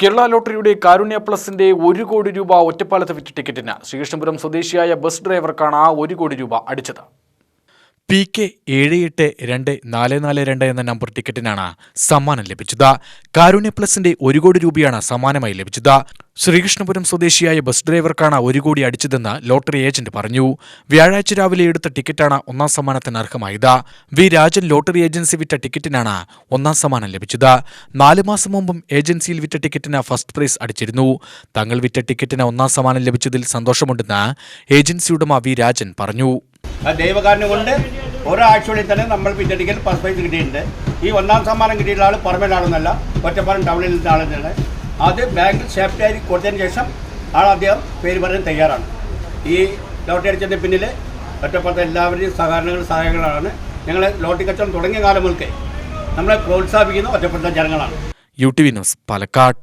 കേരള ലോട്ടറിയുടെ കാരുണ്യ പ്ലസിന്റെ ഒരു കോടി രൂപ ഒറ്റപ്പാലത്ത് വിറ്റ ടിക്കറ്റിന് ശ്രീകൃഷ്ണപുരം സ്വദേശിയായ ബസ് ഡ്രൈവർക്കാണ് ആ ഒരു കോടി രൂപ അടിച്ചത്. പി കെ ഏഴ് എട്ട് രണ്ട് നാല് നാല് രണ്ട് എന്ന നമ്പർ ടിക്കറ്റിനാണ് സമ്മാനം ലഭിച്ചത്. കാരുണ്യ പ്ലസിന്റെ ഒരു കോടി രൂപയാണ് സമ്മാനമായി ലഭിച്ചത്. ശ്രീകൃഷ്ണപുരം സ്വദേശിയായ ബസ് ഡ്രൈവർക്കാണ് ഒരു കോടി അടിച്ചതെന്ന് ലോട്ടറി ഏജന്റ് പറഞ്ഞു. വ്യാഴാഴ്ച രാവിലെ എടുത്ത ടിക്കറ്റാണ് ഒന്നാം സമ്മാനത്തിന് അർഹമായത്. വി രാജൻ ലോട്ടറി ഏജൻസി വിറ്റ ടിക്കറ്റിനാണ് ഒന്നാം സമ്മാനം ലഭിച്ചത്. നാല് മാസം മുമ്പും ഏജൻസിയിൽ വിറ്റ ടിക്കറ്റിന് ഫസ്റ്റ് പ്രൈസ് അടിച്ചിരുന്നു. തങ്ങൾ വിറ്റ ടിക്കറ്റിന് ഒന്നാം സമ്മാനം ലഭിച്ചതിൽ സന്തോഷമുണ്ടെന്ന് ഏജൻസി ഉടമ വി രാജൻ പറഞ്ഞു. ആ ദൈവകാരണം കൊണ്ട് ഒരാഴ്ചയുള്ളിൽ തന്നെ നമ്മൾ പിറ്റടിക്കൽ ഫസ്റ്റ് പ്രൈസ് കിട്ടിയിട്ടുണ്ട്. ഈ ഒന്നാം സമ്മാനം കിട്ടിയിട്ടുള്ള ആൾ പുറമേ പുറമേലാണെന്നല്ല ഒറ്റപ്പാലം ടൗണിൽ നിന്ന ആൾ തന്നെ അത് ബാങ്കിൽ സേഫ്റ്റി ആയി കൊടുത്തതിന് ശേഷം ആൾ അദ്ദേഹം പേര് പറയാൻ തയ്യാറാണ്. ഈ ലോട്ടറി അടിച്ചതിന്റെ പിന്നിൽ ഒറ്റപ്പാലത്തെ എല്ലാവരുടെയും സഹകരണങ്ങൾ സഹായങ്ങളാണ്. ഞങ്ങൾ ലോട്ടറി കച്ചവടം തുടങ്ങിയ കാലം മുതൽക്കേ നമ്മളെ പ്രോത്സാഹിപ്പിക്കുന്ന ഒറ്റപ്പെട്ട ജനങ്ങളാണ്. U T V news Palakkad.